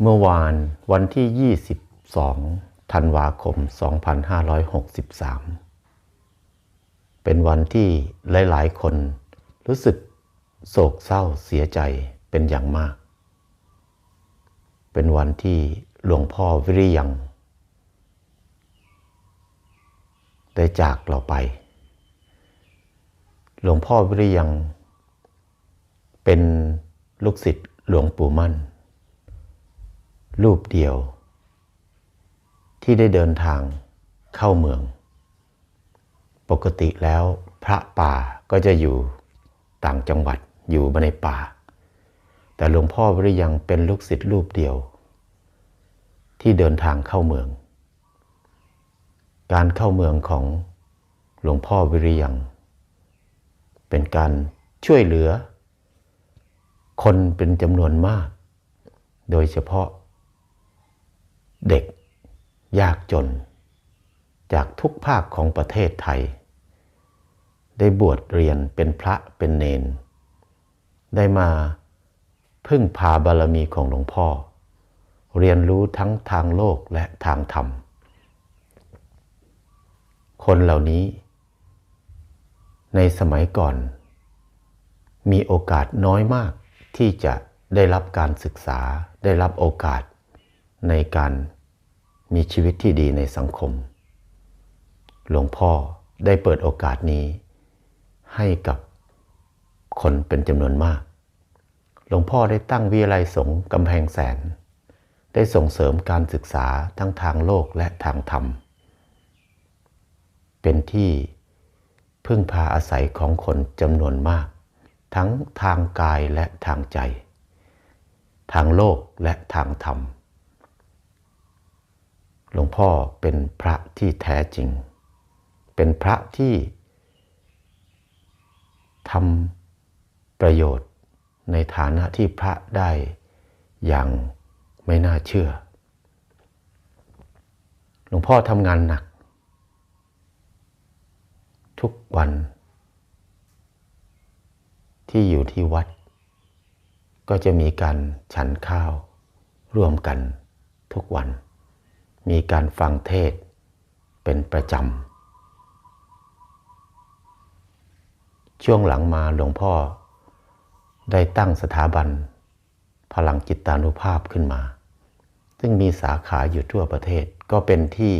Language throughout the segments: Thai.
เมื่อวานวันที่ 22 ธันวาคม 2563 เป็นวันที่หลาย ๆ คนรู้สึกโศกเศร้าเสียใจเป็นอย่างมาก เป็นวันที่หลวงพ่อวิริยัง ได้จากเราไป หลวงพ่อวิริยัง เป็นลูกศิษย์หลวงปู่มั่น รูปเดียว ที่ได้เดินทางเข้าเมือง ปกติแล้วพระป่าก็จะอยู่ต่างจังหวัดอยู่ในป่า แต่หลวงพ่อวิริยังเป็นลูกศิษย์รูปเดียว ที่เดินทางเข้าเมือง การเข้าเมืองของหลวงพ่อวิริยัง เป็นการช่วยเหลือ คนเป็นจำนวนมาก โดยเฉพาะ เด็กยากจน จากทุกภาคของประเทศไทย ได้บวชเรียนเป็นพระเป็นเนน ได้มาพึ่งพาบารมีของหลวงพ่อ เรียนรู้ทั้งทางโลกและทางธรรม คนเหล่านี้ ในสมัยก่อน มีโอกาสน้อยมากที่จะได้รับการศึกษาได้รับโอกาส ในการมีชีวิตที่ดีในสังคม หลวงพ่อได้เปิดโอกาสนี้ให้กับคนเป็นจำนวนมาก หลวงพ่อได้ตั้งวิทยาลัยสงฆ์กำแพงแสน ได้ส่งเสริมการศึกษาทั้งทางโลกและทางธรรม เป็นที่พึ่งพาอาศัยของคนจำนวนมาก ทั้งทางกายและทางใจ ทางโลกและทางธรรม หลวงพ่อเป็นพระที่แท้จริง เป็นพระที่ทำประโยชน์ในฐานะที่พระได้อย่างไม่น่าเชื่อ หลวงพ่อทำงานหนัก ทุกวัน ที่อยู่ที่วัด ก็จะมีการฉันข้าวร่วมกันทุกวัน มีการฟังเทศเป็นประจำ ช่วงหลังมาหลวงพ่อได้ตั้งสถาบัน พลังจิตานุภาพขึ้นมา ซึ่งมีสาขาอยู่ทั่วประเทศก็เป็นที่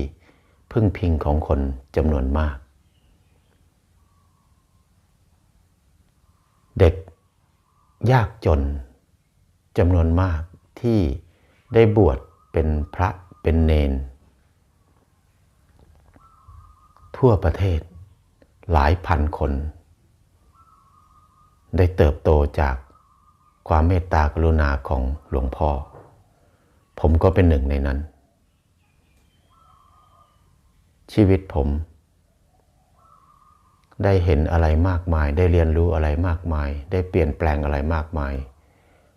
พึ่งพิงของคนจำนวนมาก เด็กยากจนจำนวนมากที่ได้บวชเป็นพระ เป็นเนน ทั่วประเทศหลายพันคน ได้เติบโตจากความเมตตากรุณาของหลวงพ่อ ผมก็เป็นหนึ่งในนั้น ชีวิตผม ได้เห็นอะไรมากมาย ได้เรียนรู้อะไรมากมาย ได้เปลี่ยนแปลงอะไรมากมาย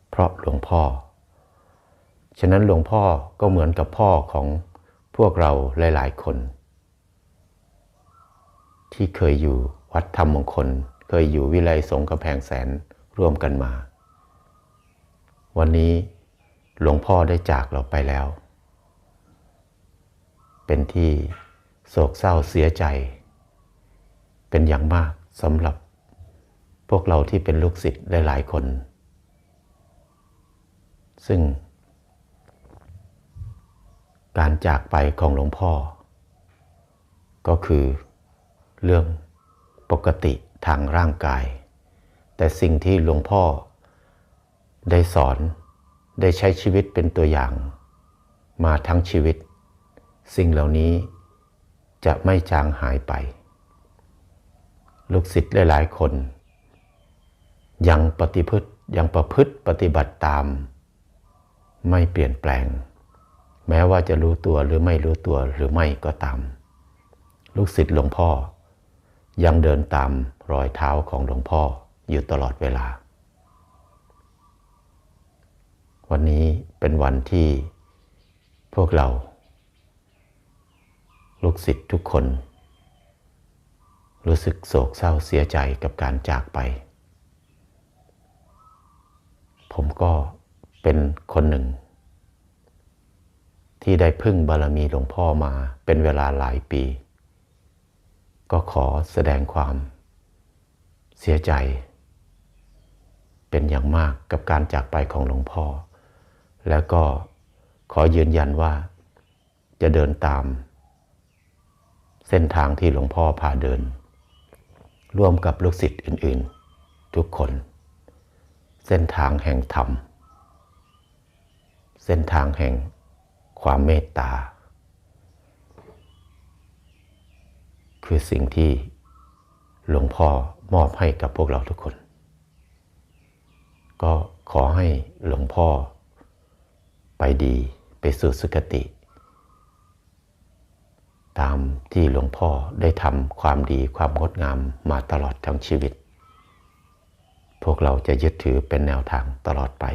เพราะหลวงพ่อ ฉะนั้นหลวงพ่อก็เหมือนกับพ่อของพวกเราหลาย ๆ คน ที่เคยอยู่วัดธรรมมงคล เคยอยู่วิไลสงฆ์กำแพงแสนร่วมกันมา วันนี้หลวงพ่อได้จากเราไปแล้ว เป็นที่โศกเศร้าเสียใจ เป็นอย่างมากสำหรับพวกเราที่เป็นลูกศิษย์หลาย ๆ คน ซึ่ง การจากไปของหลวงพ่อ ก็คือเรื่องปกติทางร่างกาย แต่สิ่งที่หลวงพ่อ ได้สอนได้ใช้ชีวิตเป็นตัวอย่าง มาทั้งชีวิต สิ่งเหล่านี้จะไม่จางหายไป ลูกศิษย์หลายๆคน ยังปฏิพฤติยังประพฤติปฏิบัติตาม ไม่เปลี่ยนแปลง แม้ว่าจะรู้ตัวหรือไม่รู้ตัวหรือไม่ก็ตาม ลูกศิษย์หลวงพ่อ ยังเดินตามรอยเท้าของหลวงพ่ออยู่ตลอดเวลา วันนี้เป็นวันที่พวกเรา ลูกศิษย์ทุกคน รู้สึกโศกเศร้าเสียใจกับการจากไป ผมก็เป็นคนหนึ่ง ที่ได้พึ่งบารมีหลวงพ่อมาเป็นเวลาหลายปี ก็ขอแสดงความเสียใจ เป็นอย่างมากกับการจากไปของหลวงพ่อ แล้วก็ขอยืนยันว่าจะเดินตาม เส้นทางที่หลวงพ่อพาเดิน ร่วมกับลูกศิษย์อื่น ๆ ทุกคน เส้นทางแห่งธรรม เส้นทางแห่ง ความเมตตา คือสิ่งที่หลวงพ่อมอบให้กับพวกเราทุกคน ก็ขอให้หลวงพ่อ ไปดีไปสู่สุคติ ตามที่หลวงพ่อได้ทำความดีความงดงามมาตลอดทั้งชีวิต พวกเราจะยึดถือเป็นแนวทางตลอดไป